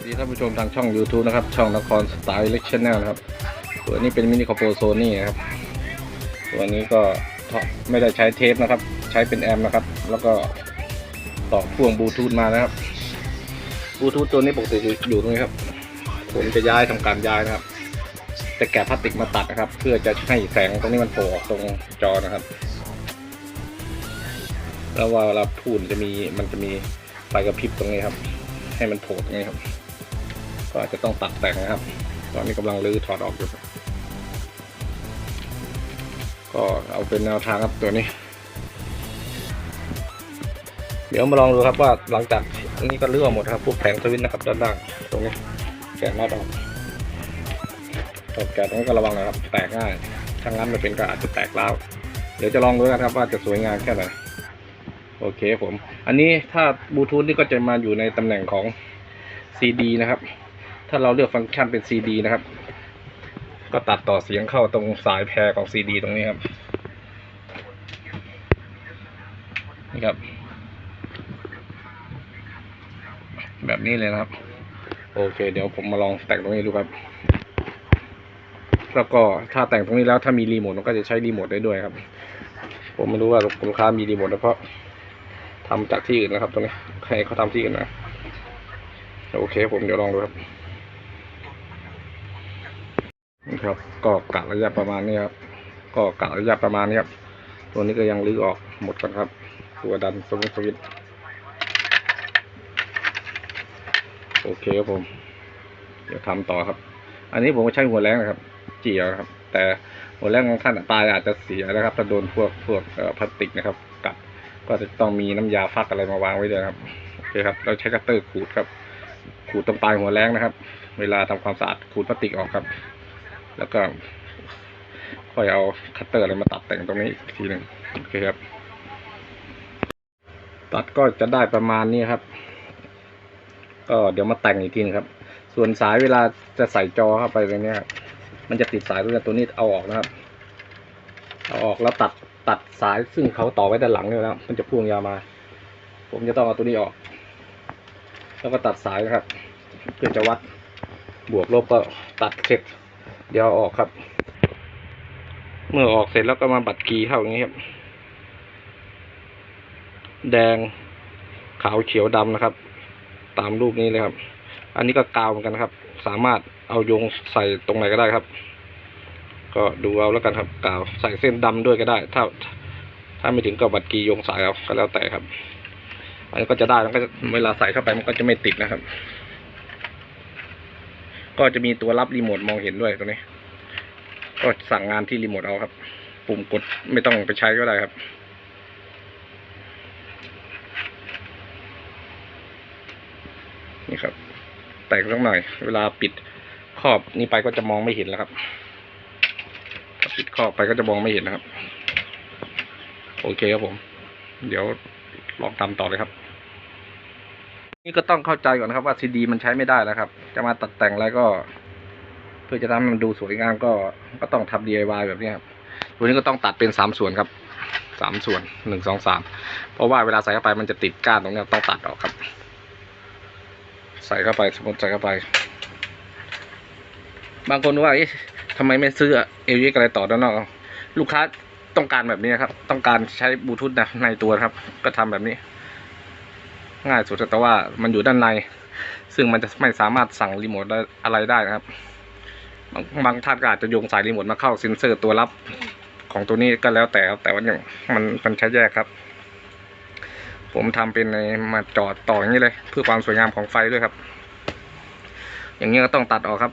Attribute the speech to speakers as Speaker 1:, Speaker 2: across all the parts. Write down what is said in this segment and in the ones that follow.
Speaker 1: สวัสดีท่านผู้ชมทางช่อง YouTube นะครับ ช่องนครสไตล์เล็กชแนลนะครับ ตัวนี้เป็นมินิคอโปโซนี่นะครับ ตัวนี้ก็ไม่ได้ใช้เทปนะครับ ใช้เป็นแอมป์นะครับ แล้วก็ต่อพ่วงบลูทูธมานะครับบลูทูธตัวนี้ปกติอยู่ตรงนี้ครับ ผมจะย้ายทำการย้ายนะครับจะแกะพลาสติกมาตัดนะครับ เพื่อจะให้แสงตรงนี้มันโผล่ออกตรงจอนะครับ แล้วเวลาพูดจะมีมันจะมีไฟกระพริบตรงนี้ครับ ให้มันโผล่ตรงนี้ครับ ก็อาจจะต้องตัดแต่งนะครับ ตอนนี้กำลังรื้อถอดออกอยู่ก็เอาเป็นแนวทางครับตัวนี้ เดี๋ยวมาลองดูครับว่าหลังจากอันนี้ก็รื้อออกหมดครับพวกแผงสวิตนะครับด้านล่างตรงนี้แกะน็อตออกตอดแกะตรงนี้ก็ระวังนะครับ แตกง่ายถ้างั้นไม่เป็นก็อาจจะแตกร้าวเดี๋ยวจะลองดูกันครับว่าจะสวยงามแค่ไหนโอเคผม อันนี้ถ้าบลูทูธนี่ก็จะมาอยู่ในตำแหน่งของ CD นะครับ ถ้าเราเลือกฟังก์ชันเป็น CD นะครับ ก็ตัดต่อเสียงเข้าตรงสายแพรของ CD ตรงนี้ครับ นี่ครับ แบบนี้เลยนะครับ โอเค เดี๋ยวผมมาลองแต่งตรงนี้ดูครับ แล้วก็ถ้าแต่งตรงนี้แล้วถ้ามีรีโมทมันก็จะใช้รีโมทได้ด้วยครับ ผมไม่รู้ว่าลูกค้ามีรีโมทหรือเพราะทำจากที่อื่นนะครับ ตรงนี้ให้เขาทำที่อื่นนะโอเค ผมเดี๋ยวลองดูครับ นี่ครับ ก็กะระยะประมาณนี้ครับ ก็กะระยะประมาณนี้ครับ ตัวนี้ก็ยังลื้อออกหมดกันครับ ตัวดันสวิตสวิตโอเคครับผม เดี๋ยวทำต่อครับ อันนี้ผมก็ใช้หัวแรงนะครับ เจียวนะครับ แต่หัวแรงของท่านปลายอาจจะเสียนะครับ ถ้าโดนพวกพวกพลาสติกนะครับ กัด ก็จะต้องมีน้ำยาฟักอะไรมาวางไว้ด้วยครับ โอเคครับ เราใช้คัตเตอร์ขูดครับ ขูดตรงปลายหัวแรงนะครับ เวลาทำความสะอาดขูดพลาสติกออกครับ แล้วก็ค่อยเอาคัตเตอร์อะไรมาตัดแต่งตรงนี้อีกทีหนึ่งโอเคครับ ตัดก็จะได้ประมาณนี้ครับ ก็เดี๋ยวมาแต่งอีกทีนึงครับ ส่วนสายเวลาจะใส่จอเข้าไปตรงนี้ครับมันจะติดสายตัวนี้ตัวนี้เอาออกนะครับ เอาออกแล้วตัดตัดสายซึ่งเขาต่อไว้ด้านหลังนี่แล้วมันจะพ่วงยาวมา ผมจะต้องเอาตัวนี้ออก แล้วก็ตัดสายนะครับ เพื่อจะวัดบวกลบก็ตัดเสร็จ เดี๋ยวออกครับ เมื่อออกเสร็จแล้วก็มาบัดกีเข้าอย่างนี้ครับ แดงขาวเขียวดำนะครับ ตามรูปนี้เลยครับ อันนี้ก็กาวเหมือนกันครับ สามารถเอาโยงใส่ตรงไหนก็ได้ครับ ก็ดูเอาแล้วกันครับ กาวใส่เส้นดำด้วยก็ได้ ถ้า ถ้าไม่ถึงก็บัดกีโยงสายเอาก็แล้วแต่ครับ อันนี้ก็จะได้แล้วก็เวลาใส่เข้าไปมันก็จะไม่ติดนะครับ ก็จะมีตัวรับรีโมทมองเห็นด้วยตรงนี้ ก็สั่งงานที่รีโมทเอาครับ ปุ่มกดไม่ต้องไปใช้ก็ได้ครับ นี่ครับ แต่งสักหน่อย เวลาปิดครอบนี้ไปก็จะมองไม่เห็นแล้วครับถ้าปิดครอบไปก็จะมองไม่เห็นนะครับ โอเคครับผม เดี๋ยวลองทำต่อเลยครับ นี่ก็ต้องเข้าใจก่อนนะครับว่าซีดีมันใช้ไม่ได้แล้วครับ จะมาตัดแต่งอะไรก็ เพื่อจะทำให้มันดูสวยงามก็ก็ต้องทำ DIY แบบนี้ครับตัวนี้ก็ต้องตัดเป็นสามส่วนครับสามส่วนหนึ่งสองสามเพราะว่าเวลาใส่เข้าไปมันจะติดก้านตรงนี้ต้องตัดออกครับ ใส่เข้าไปสมมติใส่เข้าไป บางคนว่าเอ๊ะทำไมไม่ซื้อเอลอะไรต่อด้านนอกลูกค้าต้องการแบบนี้ครับ ต้องการใช้บลูทูธนะในตัวครับ ก็ทำแบบนี้ ง่ายสุดแต่ว่ามันอยู่ด้านใน ซึ่งมันจะไม่สามารถสั่งรีโมทได้อะไรได้นะครับ บางบางท่านก็อาจจะโยงสายรีโมทมาเข้าเซ็นเซอร์ตัวรับของตัวนี้ก็แล้วแต่ครับแต่ว่าอย่างมันมันใช้แยกครับ ผมทำเป็นในมาจอดต่ออย่างนี้เลย เพื่อความสวยงามของไฟด้วยครับ อย่างนี้ก็ต้องตัดออกครับ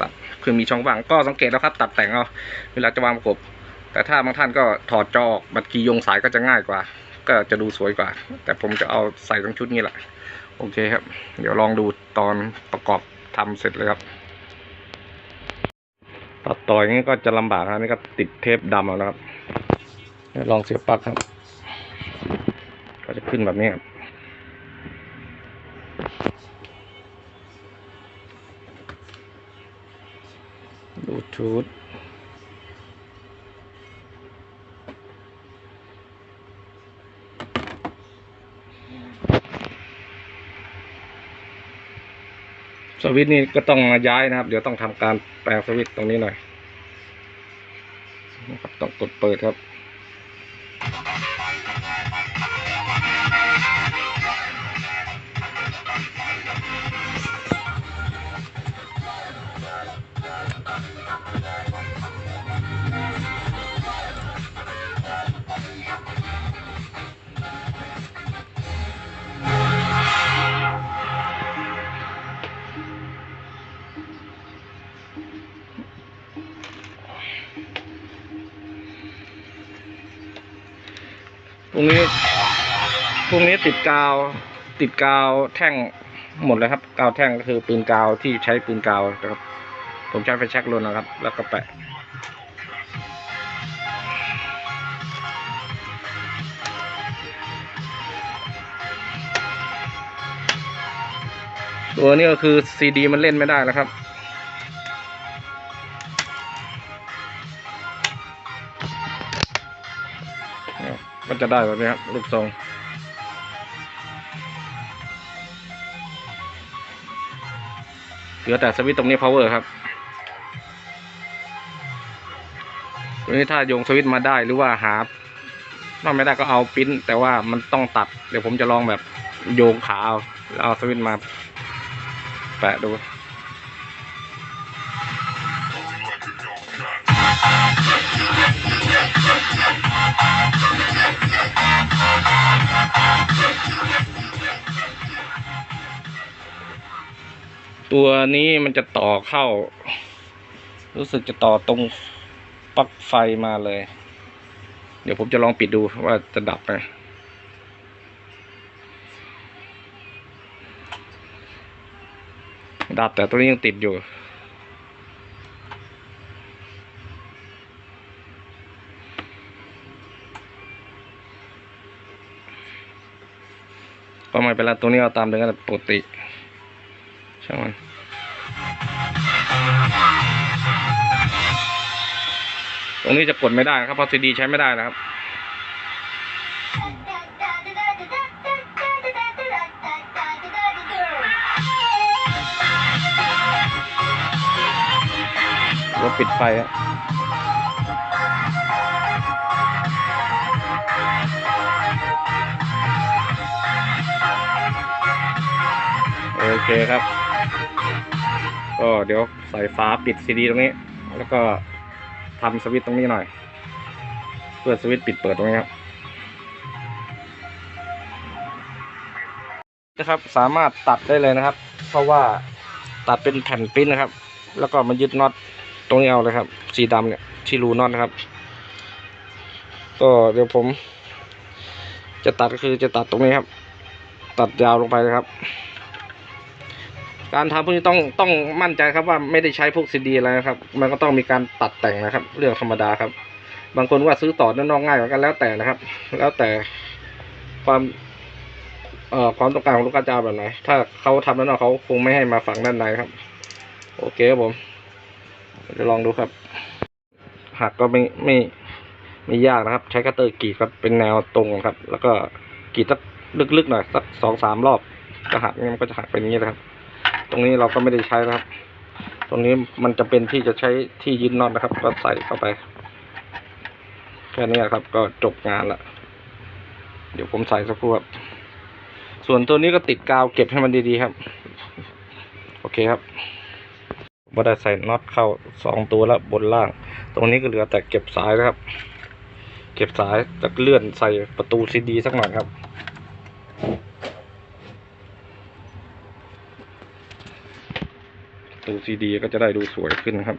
Speaker 1: ตัดคือมีช่องว่างก็สังเกตแล้วครับ ตัดแต่งเอาเวลาจะวางประกบแต่ถ้าบางท่านก็ถอดจอออกบัตรกีโยงสายก็จะง่ายกว่า ก็จะดูสวยกว่า แต่ผมจะเอาใส่ทั้งชุดนี้แหละ โอเคครับ เดี๋ยวลองดูตอนประกอบทำเสร็จเลยครับตัดต่อยงนี้ก็จะลำบากครับนี่ก็ติดเทปดำเอานะครับลองเสียบปลั๊กครับ ก็จะขึ้นแบบนี้ครับบลูทูธ วิตช์นี่ก็ต้องมาย้ายนะครับ เดี๋ยวต้องทำการแปลงสวิตช์ตรงนี้หน่อยนะครับต้องกดเปิดครับ พรุ่งนี้พรุ่งนี้ติดกาว ติดกาวแท่งหมดเลยครับ กาวแท่งก็คือปืนกาวที่ใช้ปืนกาวนะครับ ผมใช้ไฟแช็กลนนะครับ แล้วก็แปะตัวนี้ก็คือซีดีมันเล่นไม่ได้แล้วครับ เนี่ยมันจะได้แบบนี้ครับรูปทรงเหลือแต่สวิตตรงนี้ power ครับตัวนี้ถ้าโยงสวิตมาได้หรือว่าหาถ้าไม่ได้ก็เอาปิ้น แต่ว่ามันต้องตัด เดี๋ยวผมจะลองแบบโยงขาเอาแล้วเอาสวิตมา แปะดู ตัวนี้มันจะต่อเข้า รู้สึกจะต่อตรงปลั๊กไฟมาเลย เดี๋ยวผมจะลองปิดดูว่าจะดับไหมดับแต่ตัวนี้ยังติดอยู่ ก็ไม่เป็นไรตัวนี้เอาตามเดิมกันปกติช่างมันตรงนี้จะกดไม่ได้นะครับเพราะซีดีใช้ไม่ได้นะครับเราปิดไฟอะ โอเคครับ ก็เดี๋ยวใส่ฟ้าปิดซีดีตรงนี้ แล้วก็ทำสวิตช์ตรงนี้หน่อย เพื่อสวิตช์ปิดเปิดตรงนี้ครับนะครับสามารถตัดได้เลยนะครับ เพราะว่าตัดเป็นแผ่นปิ้นนะครับ แล้วก็มายึดน็อตตรงนี้เอาเลยครับ สีดำเนี่ยที่รูน็อตนะครับ ก็เดี๋ยวผม จะตัดก็คือจะตัดตรงนี้ครับ ตัดยาวลงไปเลยครับ การทำพวกนี้ต้องต้องมั่นใจครับว่าไม่ได้ใช้พวกซีดีอะไรนะครับ มันก็ต้องมีการตัดแต่งนะครับ เรื่องธรรมดาครับ บางคนว่าซื้อต่อด้านนอกง่ายกว่ากันแล้วแต่นะครับ แล้วแต่ความเอ่อความต้องการของลูกค้าจะเอาแบบไหน ถ้าเขาทำด้านนอกเขาคงไม่ให้มาฝังด้านในครับ โอเคครับผมจะลองดูครับหักก็ไม่ไม่ไม่ยากนะครับ ใช้คัตเตอร์กรีดครับเป็นแนวตรงครับ แล้วก็กรีดสักลึกๆหน่อยสักสองสามรอบก็หักงั้นมันก็จะหักเป็นอย่างนี้นะครับ รงนี้เราก็ไม่ได้ใช้นะครับ ตรงนี้มันจะเป็นที่จะใช้ที่ยึดน็อตนะครับ ก็ใส่เข้าไป แค่นี้ครับ ก็จบงานละเดี๋ยวผมใส่สักครู่ครับ ส่วนตัวนี้ก็ติดกาวเก็บให้มันดีๆครับ โอเคครับบ่ได้ใส่น็อตเข้าสองตัวแล้วบนล่าง ตรงนี้ก็เหลือแต่เก็บสายนะครับ เก็บสายจะเลื่อนใส่ประตูซีดีสักหน่อยครับ ตูซีดีก็จะได้ดูสวยขึ้นนะครับ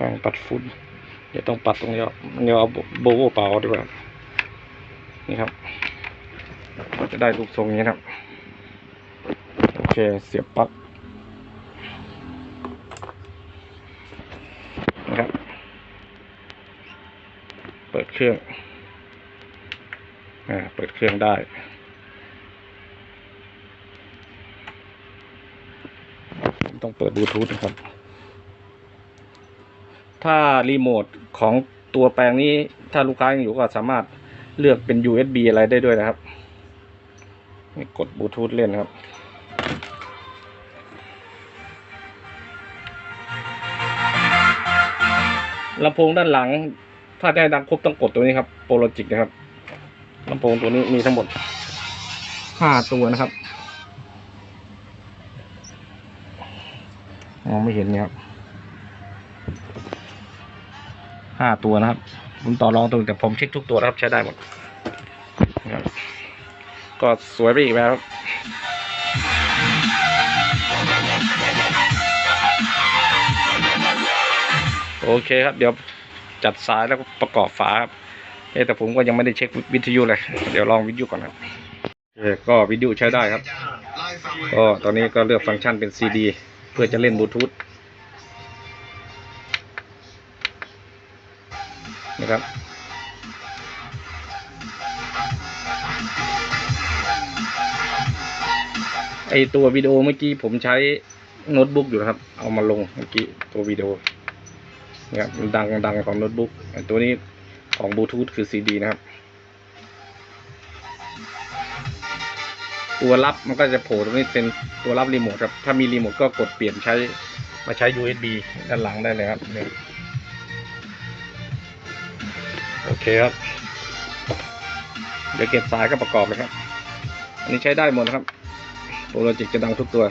Speaker 1: ต้องปัดฝุ่นเดี๋ยวต้องปัดตรงนี้ออกเดี๋ยวเอาโบโบเปล่าดีกว่านี่ครับ ก็จะได้รูปทรงนี้ครับ ค เสียบปลั๊กนะครับ เปิดเครื่องอ่าเปิดเครื่องได้ต้องเปิดบลูทูธนะครับ ถ้ารีโมทของตัวแปลงนี้ถ้าลูกค้ายังอยู่ก็สามารถเลือกเป็น USB อะไรได้ด้วยนะครับ กดบลูทูธเล่นครับ ลำโพงด้านหลัง ถ้าได้ดังครบต้องกดตัวนี้ครับโปรโลจิกนะครับลำโพงตัวนี้มีทั้งหมดห้าตัวนะครับมองไม่เห็นเนี่ยครับห้าตัวนะครับ ผมต่อรองตัวแต่ผมเช็คทุกตัวนะครับใช้ได้หมดนะครับก็สวยไปอีกแล้วครับ โอเคครับ เดี๋ยวจัดสายแล้วประกอบฝาครับเอ๊แต่ผมก็ยังไม่ได้เช็ควิทยุเลย เดี๋ยวลองวิทยุก่อนครับโอก็วิทยุใช้ได้ครับ ก็ตอนนี้ก็เลือกฟังก์ชันเป็น CD เพื่อจะเล่นบลูทูธนะครับไอตัววิดีโอเมื่อกี้ผมใช้โน้ตบุ๊กอยู่นะครับ เอามาลงเมื่อกี้ตัววิดีโอ นะครับมันดังดังของโน้ตบุ๊กตัวนี้ของบลูทูธคือ CD นะครับ ตัวรับมันก็จะโผล่ตรงนี้เป็นตัวรับรีโมทครับ ถ้ามีรีโมทก็กดเปลี่ยนใช้มาใช้ USB ด้านหลังได้เลยครับนี่โอเคครับ เดี๋ยวเก็บสายก็ประกอบเลยครับ อันนี้ใช้ได้หมดนะครับโปรโลจิกจะดังทุกตัว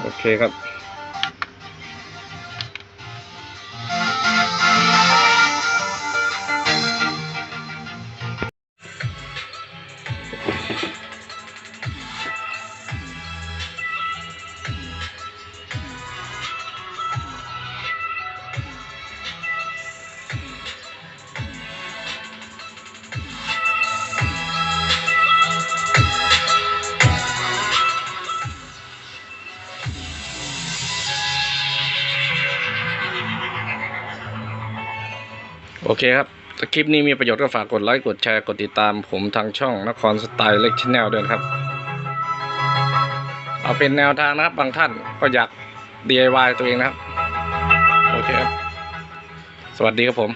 Speaker 1: โอเคครับ โอเคครับคลิปนี้มีประโยชน์ก็ฝากกดไลค์ กดแชร์ กดติดตามผมทางช่องนครสไตล์เล็กชแนลด้วยครับ เอาเป็นแนวทางนะครับ บางท่านก็อยาก DIY ตัวเองนะครับ โอเคครับ สวัสดีครับผม